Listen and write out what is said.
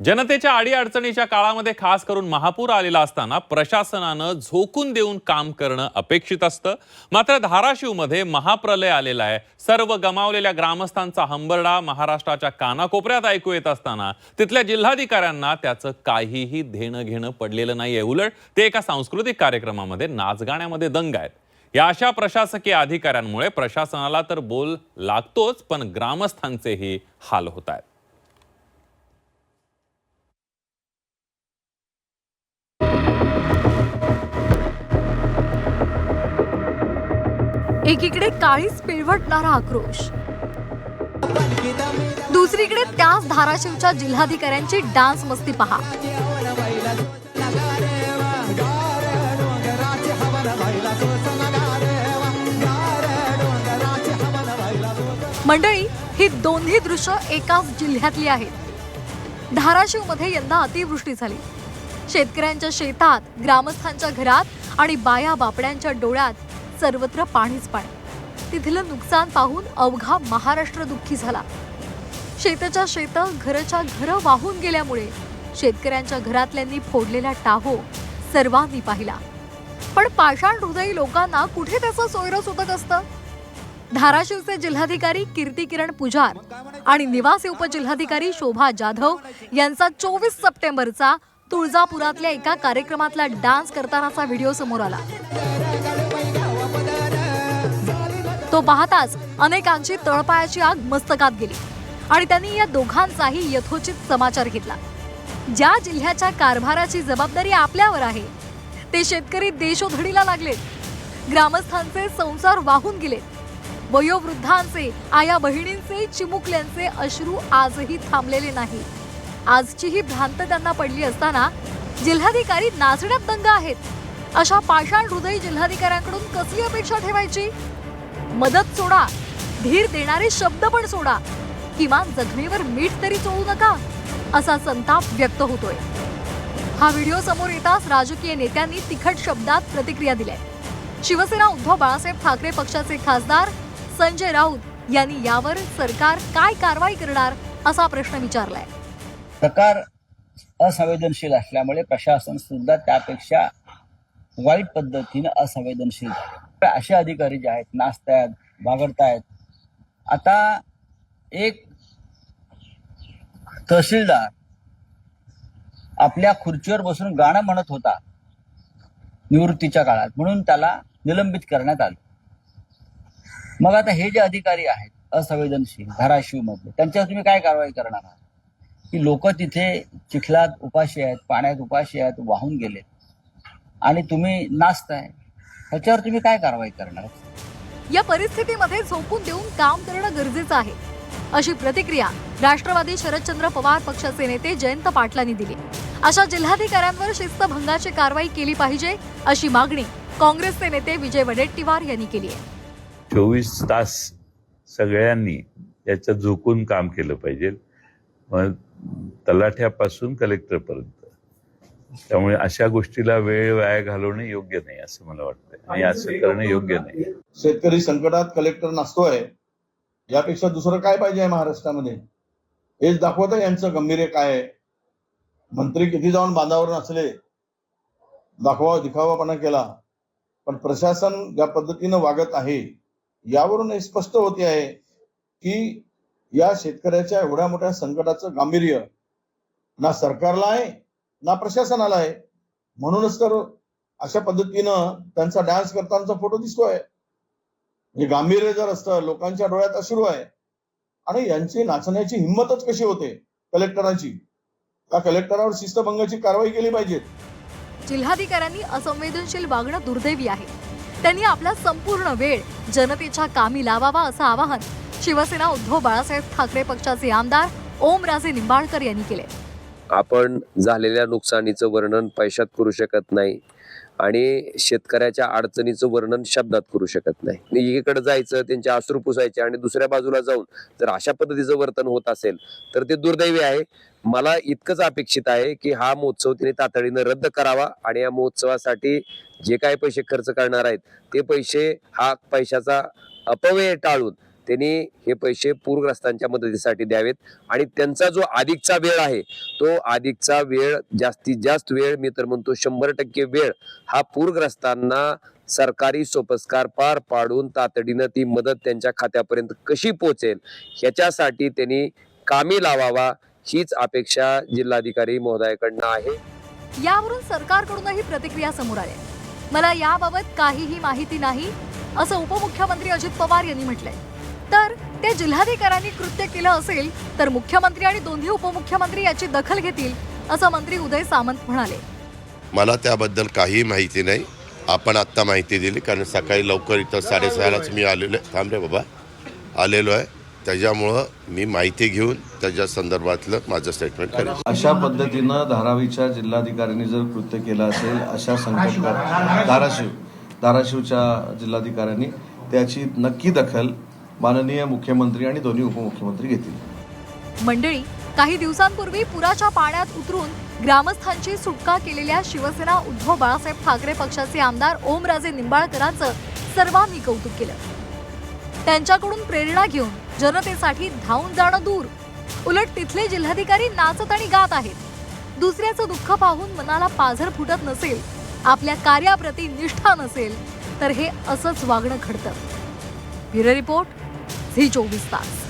जनतेच्या अडीअडचणीच्या काळामध्ये खास करून महापूर आलेला असताना प्रशासनानं झोकून देऊन काम करणं अपेक्षित असतं. मात्र धाराशिवमध्ये महाप्रलय आलेला आहे. सर्व गमावलेल्या ग्रामस्थांचा हंबरडा महाराष्ट्राच्या कानाकोपऱ्यात ऐकू येत असताना तिथल्या जिल्हाधिकाऱ्यांना त्याचं काहीही देणं घेणं पडलेलं नाहीये. उलट ते एका सांस्कृतिक कार्यक्रमामध्ये नाचगाण्यामध्ये दंग आहेत. या अशा प्रशासकीय अधिकाऱ्यांमुळे प्रशासनाला तर बोल लागतोच पण ग्रामस्थांचेही हाल होत आहेत. एकीकडे काळीच पिळवटणारा आक्रोश. दुसरीकडे त्याच धाराशिवच्या जिल्हाधिकाऱ्यांची डान्स मस्ती पहा. मंडळी ही दोन्ही दृश्य एकाच जिल्ह्यातली आहेत. धाराशिवमध्ये यंदा अतिवृष्टी झाली. शेतकऱ्यांच्या शेतात ग्रामस्थांच्या घरात आणि बाया बापड्यांच्या डोळ्यात सर्वत्र पाणीच पाणी. तिथलं नुकसान पाहून अवघा महाराष्ट्र दुःखी झाला. शेताच्या शेत घराच्या घरं वाहून गेल्यामुळे शेतकऱ्यांच्या घरातल्यांनी फोडलेला टाहो सर्वांनी पाहिला. पण पाषाण हृदयी लोकांना कुठे त्याचं सोयरं सुटत असतं? धाराशिवचे जिल्हाधिकारी कीर्ती किरण पुजार आणि निवासी उपजिल्हाधिकारी शोभा जाधव यांचा चोवीस सप्टेंबरचा तुळजापुरातल्या एका कार्यक्रमातला डान्स करतानाचा व्हिडिओ समोर आला. तो पाहताच अनेकांची तळपायाची आग मस्तकात गेली आणि त्यांनी या दोघांचाही यथोचित समाचार घेतला. ज्या जिल्ह्याच्या कारभाराची जबाबदारी आपल्यावर आहे ते शेतकरी देशोधडीला लागलेत. ग्रामस्थांचे संसार वाहून गेलेत. वयोवृद्धांचे आया बहिणींचे चिमुकल्यांचे अश्रू आजही थांबलेले नाही. आजची ही भ्रांत त्यांना पडली असताना जिल्हाधिकारी नाचण्यात दंग आहेत. अशा पाषाण हृदयी जिल्हाधिकाऱ्यांकडून कसली अपेक्षा ठेवायची? मदत सोडा. धीर देणारे शब्द पण सोडा. किमान जखमेवर मीठ तरी चोळू नका असा संताप व्यक्त होतोय. हा व्हिडिओ समोर येताच राजकीय नेत्यांनी तिखट शब्दात प्रतिक्रिया दिल्या. शिवसेना उद्धव बाळासाहेब ठाकरे पक्षाचे खासदार संजय राऊत यांनी यावर सरकार काय कारवाई करणार असा प्रश्न विचारलाय. प्रकार असंवेदनशील असल्यामुळे प्रशासन सुद्धा त्यापेक्षा वाईट पद्धतीनं असंवेदनशील झालं. असे अधिकारी जे आहेत नाचतायत बागडतायत. आता एक तहसीलदार आपल्या खुर्चीवर बसून गाणं म्हणत होता निवृत्तीच्या काळात म्हणून त्याला निलंबित करण्यात आलं. मग आता हे जे अधिकारी आहेत असंवेदनशील धाराशिव मधले त्यांच्यावर तुम्ही काय कारवाई करणार आहात? की लोक तिथे चिखलात उपाशी आहेत पाण्यात उपाशी आहेत वाहून गेलेत. आणि तुम्ही नाचताय. ह्याच्यावर तुम्ही काय कारवाई करणार? या परिस्थितीमध्ये झोकून देऊन काम करणं गरजेचं आहे. अशी प्रतिक्रिया राष्ट्रवादी शरदचंद्र पवार पक्षाचे नेते जयंत पाटलांनी दिली. अशा जिल्हाधिकाऱ्यांवर शिस्तभंगाची कारवाई केली पाहिजे अशी मागणी काँग्रेसचे नेते विजय वडेट्टीवार यांनी केली आहे. चोवीस तास सगळ्यांनी याच्यात झोकून काम केलं पाहिजे. तलाठ्यापासून कलेक्टरपर्यंत. त्यामुळे अशा गोष्टीला वेळ वाया घालवणं योग्य नाही असं मला वाटतं आणि असं करणं योग्य नाही. शेतकरी संकटात कलेक्टर नसतोय यापेक्षा दुसरं काय पाहिजे आहे महाराष्ट्रामध्ये? हेच दाखवत आहे यांचं गंभीर्य काय आहे. मंत्री किती जाऊन बांधावर नसले दाखवा दिखावापणा केला पण प्रशासन ज्या पद्धतीनं वागत आहे यावरून हे स्पष्ट होते आहे की या शेतकऱ्याच्या एवढ्या मोठ्या संकटाचं गांभीर्य ना सरकारला आहे ना प्रशासनाला आहे म्हणूनच तर अशा पद्धतीनं त्यांचा डान्स करतानाचा फोटो दिसतोय. म्हणजे गांभीर्य जर असतं लोकांच्या डोळ्यात अश्रू आहे आणि यांची नाचण्याची हिंमतच कशी होते कलेक्टरांची? त्या कलेक्टरावर शिस्तभंगाची कारवाई केली पाहिजे? जिल्हाधिकाऱ्यांनी असंवेदनशील वागणं दुर्दैवी आहे. त्यांनी आपला संपूर्ण वेळ जनतेच्या कामी लावावा असं आवाहन शिवसेना उद्धव बाळासाहेब ठाकरे पक्षाचे आमदार ओमराजे निंबाळकर यांनी केले. आपण झालेल्या नुकसानीचं वर्णन पैशात करू शकत नाही आणि शेतकऱ्याच्या अडचणीचं वर्णन शब्दात करू शकत नाही. एकीकडे जायचं त्यांचे अश्रू पुसायचे आणि दुसऱ्या बाजूला जाऊन जर अशा पद्धतीचं वर्तन होत असेल तर ते दुर्दैवी आहे. मला इतकंच अपेक्षित आहे की हा महोत्सव तिने तातडीनं रद्द करावा आणि या महोत्सवासाठी जे काही पैसे खर्च करणार आहेत ते पैसे हा पैशाचा अपव्यय टाळून त्यांनी हे पैसे पूरग्रस्तांच्या मदतीसाठी द्यावेत. आणि त्यांचा जो अधिकचा वेळ आहे तो अधिकचा वेळ जास्तीत जास्त वेळ मी तर म्हणतो शंभर टक्के वेळ हा पूरग्रस्तांना सरकारी सोपस्कार पार पाडून तातडीनं ती मदत त्यांच्या खात्यापर्यंत कशी पोहोचेल ह्याच्यासाठी त्यांनी कामी लावावा हीच अपेक्षा जिल्हाधिकारी महोदयाकडनं आहे. यावरून सरकारकडूनही प्रतिक्रिया समोर आली. आहे. मला याबाबत काहीही माहिती नाही असं उपमुख्यमंत्री अजित पवार यांनी म्हटलंय. तर ते जिल्हाधिकाऱ्यांनी कृत्य केलं असेल तर मुख्यमंत्री आणि दोन्ही उपमुख्यमंत्री याची दखल घेतील असं मंत्री उदय सामंत म्हणाले. मला त्याबद्दल काही माहिती नाही. आपण आत्ता माहिती दिली कारण सकाळी लवकर इथं साडेसहालाच मी आलेलो आहे. थांब रे बाबा. आलेलो आहे. त्याच्यामुळं मी माहिती घेऊन त्याच्या संदर्भातलं माझं स्टेटमेंट करेन. अशा पद्धतीनं धारावीच्या जिल्हाधिकाऱ्यांनी जर कृत्य केलं असेल अशा संकट धाराशिव धाराशिवच्या जिल्हाधिकाऱ्यांनी त्याची नक्की दखल माननीय मुख्यमंत्री आणि दोन्ही उपमुख्यमंत्री घेतील. मंडळी काही दिवसांपूर्वी पुराच्या पाण्यात उतरून ग्रामस्थांची सुटका केलेल्या शिवसेना उद्धव बाळासाहेब ठाकरे पक्षाचे आमदार ओमराजे निंबाळकरांचं सर्वांनी कौतुक केलं. त्यांच्याकडून प्रेरणा घेऊन जनतेसाठी धावून जाणं दूर. उलट तिथले जिल्हाधिकारी नाचत आणि गात आहेत. दुसऱ्याचं दुःख पाहून मनाला पाझर फुटत नसेल आपल्या कार्याप्रती निष्ठा नसेल तर हे असंच वागणं घडतं. ब्युरो रिपोर्ट झी चोवीस तास